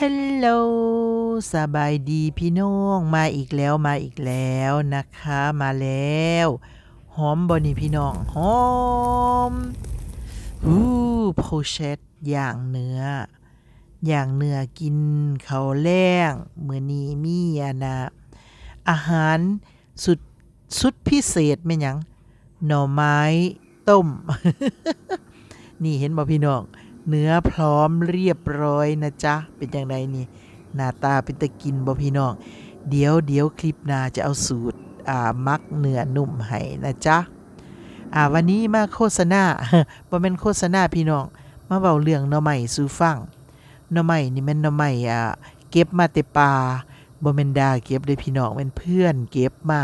ฮัลโหลสบายดีพี่น้องมาอีกแล้วมาอีกแล้วนะคะมาแล้วหอมบอนี่พี่น้องหอมอู้โพเชตอย่างเนื้อ อย่างเนื้อกินเขาวแรงเมือนี้มีอะนะอาหารสุดสุดพิเศษแม่ยังหน่อไม้ต้ม นี่เห็นบ่พี่น้อง เนื้อพร้อมเรียบร้อยนะจ๊ะ เป็นอย่างไรนี่ หน้าตาเป็นตะกินบ่พี่น้อง เดี๋ยวเดี๋ยวคลิปหน้าจะเอาสูตรอ่ามักเนื้อนุ่มให้นะจ๊ะ อ่าวันนี้มาโฆษณาบ่แม่นโฆษณาพี่น้อง มาเว้าเรื่องหน่อไม้สู่ฟังหน่อไม้นี่แม่นหน่อไม้อ่าเก็บมาแต่ป่าบ่แม่นดาเก็บเด้พี่น้องแม่นเพื่อนเก็บมา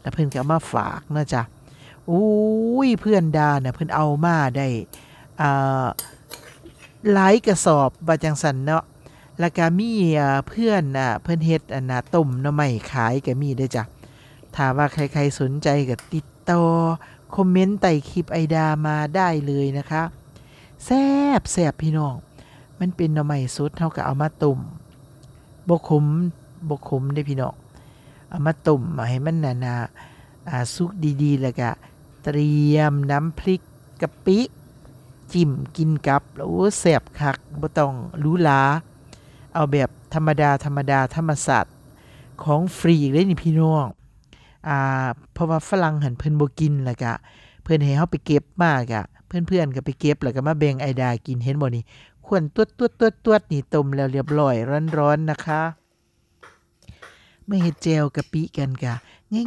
แล้วเพิ่อนก็มาฝากนะจ๊ะอุ้ยเพื่อนดาน่ะเพิ่อนเอามาได้อ่า หลายกระสอบว่าจังสันเนาะแล้วก็มีเพื่อนอะเพิ่อนเฮ็ดอันน่ะต้มหน่อไม้ขายก็มีด้จ้ะถ้าว่าใครๆสนใจก็ติดต่อคอมเมนต์ใต้คลิปไอดามาได้เลยนะคะแซ่บแซ่บพี่น้อง มันเป็นหน่อไม้สดเฮาก็เอามาต้มบ่ขมบ่ขมเด้พี่น้องเอามาต้มให้มันน่ะนาสุกดีๆ แล้วก็เตรียมน้ำพริกกะปิ จิ้มกินกับโอ้แสบคักบ่ต้องรูหราเอาแบบธรรมดาธรรมดาธรรมศาสตร์ของฟรีอีกเลยนี่พี่น้องอ่าเพราะว่าฝรั่งหันเพิ่นบ่กินแล้วก็เพิ่นให้เฮาไปเก็บมากอะเพื่อนๆก็ไปเก็บแล้วก็มาแบ่งไอดากินเห็นบ่นี่ควรตวดตวดตวดตวดนี่ต้มแล้วเรียบร้อยร้อนๆนะคะไม่เฮ็ดแจวกะปิกันกะ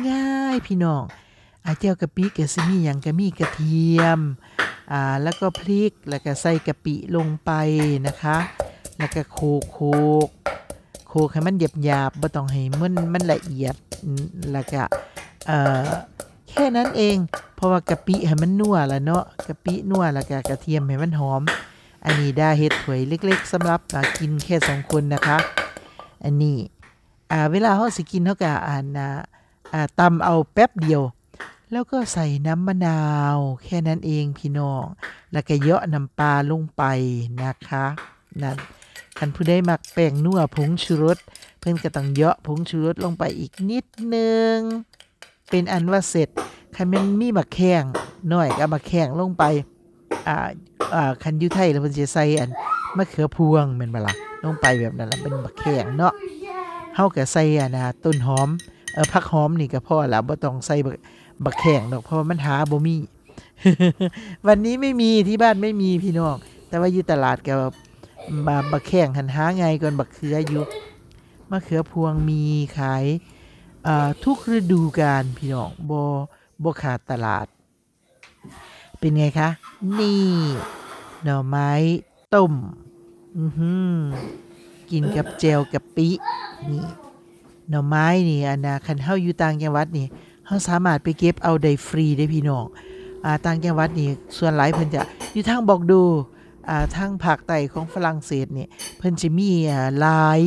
ง่ายๆ พี่น้อง อาแจวกะปิก็สิมีหยังก็มีกระเทียมอ่าแล้วก็พริกแล้วก็ใส่กะปิลงไปนะคะ แล้วก็โขกโขกโขกให้มันหยาบหยาบๆบ่ต้องให้มันมันละเอียดแล้วก็เอ่อแค่นั้นเอง เพราะว่ากะปิให้มันนัวแล้วเนาะกะปินัวแล้วก็กระเทียมให้มันหอม อันนี้ได้เฮ็ดถวยเล็ก ๆสำหรับกินแค่สองคนนะคะ อันนี้อ่าเวลาเฮาสิกินเฮาก็อ่านอ่าอ่าเอาแป๊บเดียว แล้วก็ใส่น้ำมะนาว แค่นั้นเองพี่น้อง แล้วก็เยาะน้ำปลาลงไปนะคะนั่นคันผู้ใดมักแป้งนัวผงชูรส เพิ่นก็ต้องเยาะผงชูรสลงไปอีกนิดนึง เป็นอันว่าเสร็จคันมันมีมะแข้งน้อยก็มาแข้งลงไป อ่า อ่า คันยูไทยแล้วเพิ่นสิใส่อันมะเขือพวงแม่นบ่ล่ะลงไปแบบนั้นล่ะเป็นมะแข้งเนาะเฮาก็ใส่อันน่ะต้นหอม เออผักหอมนี่ก็พอแล้วบ่ต้องใส่ บักแข้งดอกเพราะมันหาบ่มี วันนี้ไม่มีที่บ้านไม่มีพี่น้องแต่ว่าอยู่ตลาดก็มาบักแข้งหันหาไงก่อนบักเขืออยู่มะเขือพวงมีขายทุกฤดูกาลพี่น้องบ่บ่ขาดตลาด เป็นไงคะ นี่หน่อไม้ต้มอือหือกินกับแจวกะปินี่หน่อไม้นี่อันนะคันเฮาอยู่ต่างจังหวัดนี่ เฮาสามารถไปเก็บเอาได้ฟรีได้พี่น้องอ่าต่างจังหวัดนี่ส่วนหลายเพิ่นจะอยู่ทางบอกดูอ่าทางภาคใต้ของฝรั่งเศสนี่เพิ่นจะมีอ่าหลาย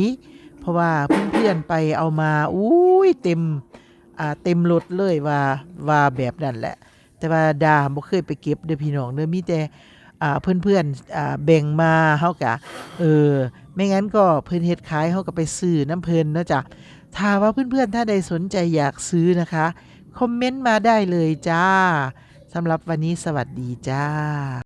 เพราะว่าเพื่อนๆไปเอามาอุ้ยเต็มอ่าเต็มรถเลยว่าว่าแบบนั้นแหละ แต่ว่าดาบ่เคยไปเก็บเด้อพี่น้องเด้อมีแต่อ่าเพื่อนๆอ่าแบ่งมาเฮาก็เออไม่งั้นก็เพิ่นเฮ็ดขายเฮาก็ไปซื้อน้ำเพิ่นเนาะจ้ะ ถ้าว่าเพื่อนๆ ถ้าใดสนใจอยากซื้อนะคะ คอมเมนต์มาได้เลยจ้าสำหรับวันนี้สวัสดีจ้า